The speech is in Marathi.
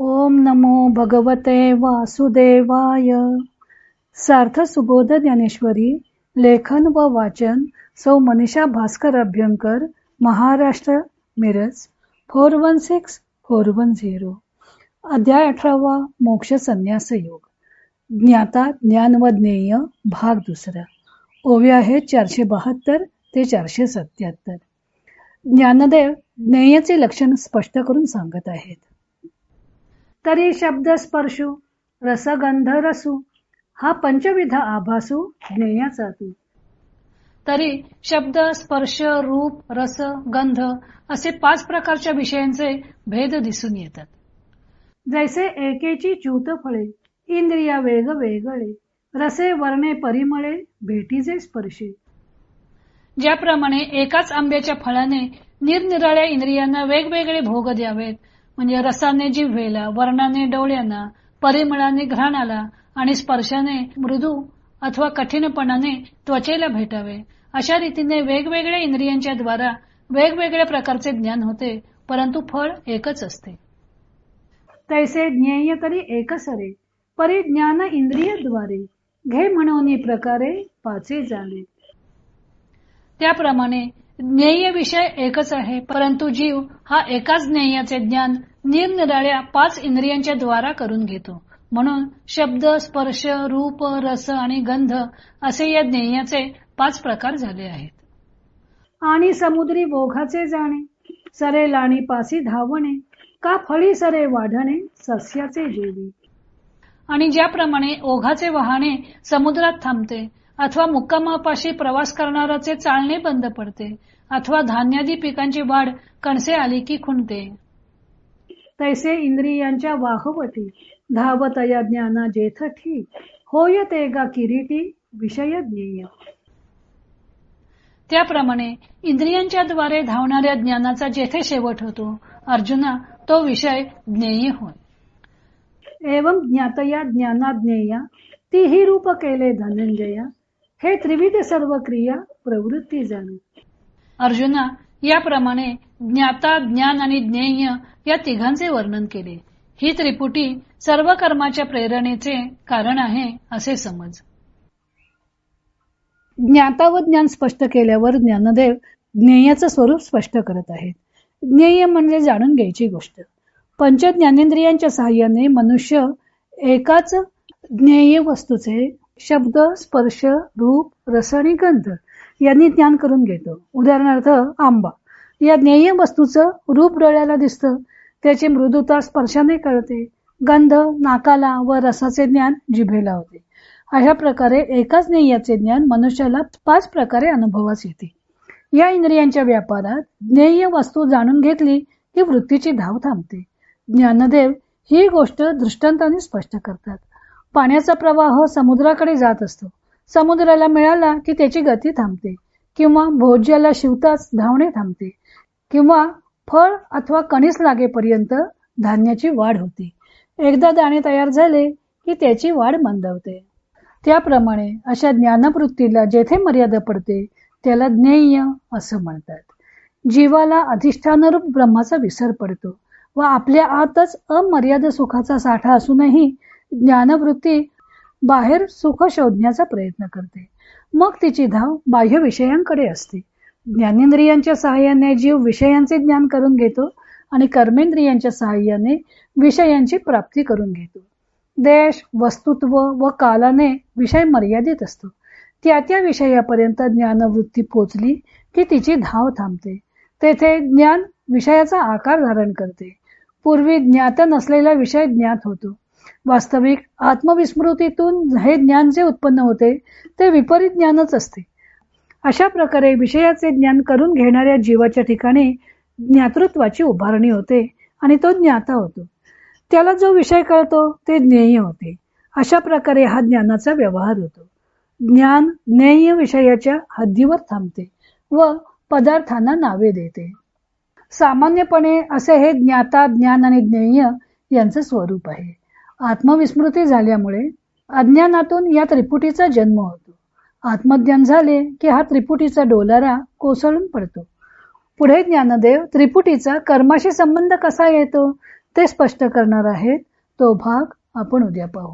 ओम नमो भगवते वासुदेवाय. सार्थ सुबोध ज्ञानेश्वरी लेखन व वाचन सौ Manisha Bhaskar Abhyankar Maharashtra Miraj four one six four one zero. अध्याय अठरावा मोक्ष संन्यास योग. ज्ञाता ज्ञान व ज्ञेय भाग दुसरा. ओव्या आहे चारशे बहात्तर ते चारशे सत्याहत्तर. ज्ञानदेव ज्ञेयाचे लक्षण स्पष्ट करून सांगत आहेत. तरी शब्द स्पर्शू रसगंध रसू हा पंचविध आभासू ज्ञेयाचा तू. तरी शब्द स्पर्श रूप रस गंध असे पाच प्रकारच्या विषयांचे भेद दिसून येतात. जैसे एकेची च्यूत फळे इंद्रिया वेग वेगळे रसे वर्णे परिमळे भेटीचे स्पर्शे. ज्याप्रमाणे एकाच आंब्याच्या फळाने निरनिराळ्या इंद्रियांना वेगवेगळे भोग द्यावेत म्हणजे रसाने जिव्हेला वर्णाने डोळ्यांना परिमळाने घ्राणाला आणि स्पर्शाने मृदू अथवा कठीणपणाने त्वचेला भेटावे. अशा रीतीने वेगवेगळ्या इंद्रियांच्या द्वारा वेगवेगळ्या प्रकारचे ज्ञान होते परंतु फळ एकच असते. तैसे ज्ञेय तरी एकसरे परी ज्ञान इंद्रियद्वारे घे म्हणून प्रकारे पाचे जाणे. त्याप्रमाणे ज्ञेय विषय एकच आहे परंतु जीव हा एकाच ज्ञेयाचे ज्ञान निरनिराळ्या पाच इंद्रियांच्या द्वारा करून घेतो. म्हणून शब्द स्पर्श रूप रस आणि गंध असे या ज्ञेयाचे पाच प्रकार झाले आहेत. आणि समुद्री बोघाचे जाणे सरे लाणी पासी धावणे का फळी सरे वाढणे सस्याचे जेवी. आणि ज्याप्रमाणे ओघाचे वाहने समुद्रात थांबते अथवा मुक्कामापाशी प्रवास करणाराचे चालणे बंद पडते अथवा धान्यादी पिकांची वाढ कणसे आली की खुंटते. तैसे इंद्रियांच्या वाहवटी धावत या ज्ञाना जेथ ठीक होय ते गा किरीटी विषय ज्ञेय. त्याप्रमाणे इंद्रियांच्या द्वारे धावणाऱ्या ज्ञानाचा जेथे शेवट होतो अर्जुना तो विषय ज्ञेय होय. एवं ज्ञातया ज्ञाना ज्ञेया तीही रूप केले धनंजया. हे त्रिविध सर्व क्रिया प्रवृत्ती जाणू. अर्जुना याप्रमाणे ज्ञाता ज्ञान आणि ज्ञेय या तिघांचे वर्णन केले. ही त्रिपुटी सर्व कर्माच्या प्रेरणेचे कारण आहे असे समज. ज्ञाता व ज्ञान स्पष्ट केल्यावर ज्ञानदेव ज्ञेयाचं स्वरूप स्पष्ट करत आहेत. ज्ञेय म्हणजे जाणून घ्यायची गोष्ट. पंच ज्ञानेंद्रियांच्या सहाय्याने मनुष्य एकाच ज्ञेय वस्तूचे शब्द स्पर्श रूप रस आणि गंध यांनी ज्ञान करून घेतो. उदाहरणार्थ आंबा. या ज्ञेय वस्तूचं रूप डोळ्याला दिसतं. त्याची मृदुता स्पर्शाने कळते. गंध नाकाला व रसाचे ज्ञान जिभेला होते. अशा प्रकारे एकाच ज्ञेयाचे ज्ञान मनुष्याला पाच प्रकारे अनुभवास येते. या इंद्रियांच्या व्यापारात ज्ञेय वस्तू जाणून घेतली की वृत्तीची धाव थांबते. ज्ञानदेव ही गोष्ट दृष्टांताने स्पष्ट करतात. पाण्याचा प्रवाह समुद्राकडे जात असतो. समुद्राला मिळाला की त्याची गती थांबते किंवा भोज्याला शिवताच धावणे थांबते किंवा फळ अथवा कणीस लागेपर्यंत धान्याची वाढ होते. एकदा दाणे तयार झाले की त्याची वाढ मंदवते. त्याप्रमाणे अशा ज्ञानवृत्तीला जेथे मर्यादा पडते त्याला ज्ञेय असं म्हणतात. जीवाला अधिष्ठानरूप ब्रह्माचा विसर पडतो व आपल्या आतच अमर्याद सुखाचा साठा असूनही ज्ञानवृत्ती बाहेर सुख शोधण्याचा प्रयत्न करते. मग तिची धाव बाह्य विषयांकडे असते. ज्ञानेंद्रियांच्या सहाय्याने जीव विषयांचे ज्ञान करून घेतो आणि कर्मेंद्रियांच्या सहाय्याने विषयांची प्राप्ती करून घेतो. देश वस्तुत्व व कालाने विषय मर्यादित असतो. त्या त्या विषयापर्यंत ज्ञानवृत्ती पोचली की तिची धाव थांबते. तेथे ज्ञान विषयाचा आकार धारण करते. पूर्वी ज्ञात नसलेला विषय ज्ञात होतो. वास्तविक आत्मविस्मृतीतून हे ज्ञान जे उत्पन्न होते ते विपरीत ज्ञानच असते. अशा प्रकारे विषयाचे ज्ञान करून घेणाऱ्या जीवाच्या ठिकाणी ज्ञातृत्वाची उभारणी होते आणि तो ज्ञाता होतो. त्याला जो विषय कळतो ते ज्ञेय होते. अशा प्रकारे हा ज्ञानाचा व्यवहार होतो. ज्ञान ज्ञेय विषयाच्या हद्दीवर थांबते व पदार्थांना नावे देते. सामान्यपणे असे हे ज्ञाता ज्ञान आणि ज्ञेय यांचं स्वरूप आहे. आत्मविस्मृती झाल्यामुळे अज्ञानातून या त्रिपुटीचा जन्म होतो. आत्मज्ञान झाले की हा त्रिपुटीचा डोलारा कोसळून पडतो. पुढे ज्ञानदेव त्रिपुटीचा कर्माशी संबंध कसा येतो ते स्पष्ट करणार आहेत. तो भाग आपण उद्या पाहू.